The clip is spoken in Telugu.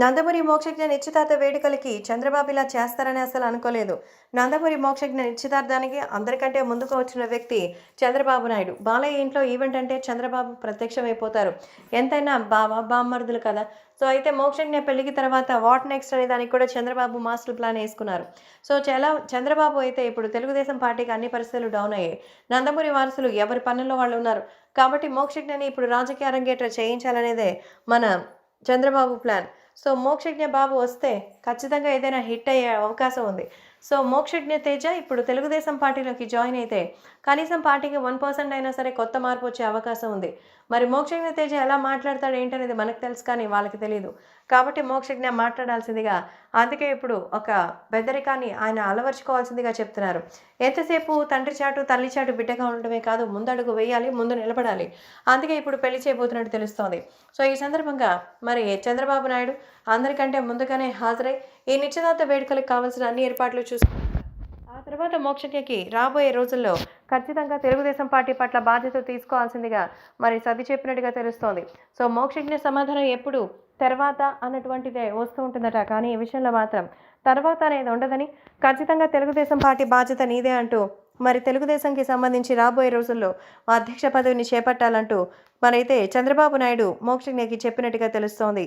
నందమూరి మోక్షజ్ఞ నిశ్చితార్థ వేడుకలకి చంద్రబాబు ఇలా చేస్తారని అసలు అనుకోలేదు. నందమూరి మోక్షజ్ఞ నిశ్చితార్థానికి అందరికంటే ముందుకు వచ్చిన వ్యక్తి చంద్రబాబు నాయుడు. బాలయ్య ఇంట్లో ఈవెంట్ అంటే చంద్రబాబు ప్రత్యక్షమైపోతారు. ఎంతైనా బావ బామ్మర్దులు కదా. సో అయితే మోక్షజ్ఞ పెళ్ళికి తర్వాత వాట్ నెక్స్ట్ అనే దానికి కూడా చంద్రబాబు మాస్టర్ ప్లాన్ వేసుకున్నారు. సో చాలా చంద్రబాబు అయితే ఇప్పుడు తెలుగుదేశం పార్టీకి అన్ని పరిస్థితులు డౌన్ అయ్యాయి. నందమూరి వారసులు ఎవరి పనుల్లో వాళ్ళు ఉన్నారు? కాబట్టి మోక్షజ్ఞని ఇప్పుడు రాజకీయ అరంగేట్ర చేయించాలనేదే మన చంద్రబాబు ప్లాన్. సో మోక్షజ్ఞ బాబు వస్తే ఖచ్చితంగా ఏదైనా హిట్ అయ్యే అవకాశం ఉంది. సో మోక్షజ్ఞ తేజ ఇప్పుడు తెలుగుదేశం పార్టీలోకి జాయిన్ అయితే కనీసం పార్టీకి వన్ పర్సెంట్ అయినా సరే కొత్త మార్పు వచ్చే అవకాశం ఉంది. మరి మోక్షజ్ఞ తేజ ఎలా మాట్లాడతాడు ఏంటనేది మనకు తెలుసు కానీ వాళ్ళకి తెలియదు కాబట్టి మోక్షజ్ఞ మాట్లాడాల్సిందిగా అందుకే ఇప్పుడు ఒక బెదరికాన్ని ఆయన అలవర్చుకోవాల్సిందిగా చెప్తున్నారు. ఎంతసేపు తండ్రి చాటు తల్లి చాటు బిడ్డగా ఉండడమే కాదు ముందడుగు వేయాలి ముందు నిలబడాలి. అందుకే ఇప్పుడు పెళ్ళి చేయబోతున్నట్టు తెలుస్తోంది. సో ఈ సందర్భంగా మరి చంద్రబాబు నాయుడు అందరికంటే ముందుగానే హాజరై ఈ నిశ్చితార్థ వేడుకలకు కావాల్సిన అన్ని ఏర్పాట్లు చూసుకుంటారు. ఆ తర్వాత మోక్షజ్ఞకి రాబోయే రోజుల్లో ఖచ్చితంగా తెలుగుదేశం పార్టీ పట్ల బాధ్యత తీసుకోవాల్సిందిగా మరి సది చెప్పినట్టుగా తెలుస్తోంది. సో మోక్షజ్ఞ సమాధానం ఎప్పుడు తర్వాత అన్నటువంటిదే వస్తూ ఉంటుందట. కానీ ఈ విషయంలో మాత్రం తర్వాత అనేది ఉండదని ఖచ్చితంగా తెలుగుదేశం పార్టీ బాధ్యత నీదే అంటూ మరి తెలుగుదేశంకి సంబంధించి రాబోయే రోజుల్లో మా అధ్యక్ష పదవిని చేపట్టాలంటూ మరైతే చంద్రబాబు నాయుడు మోక్షజ్ఞకి చెప్పినట్టుగా తెలుస్తోంది.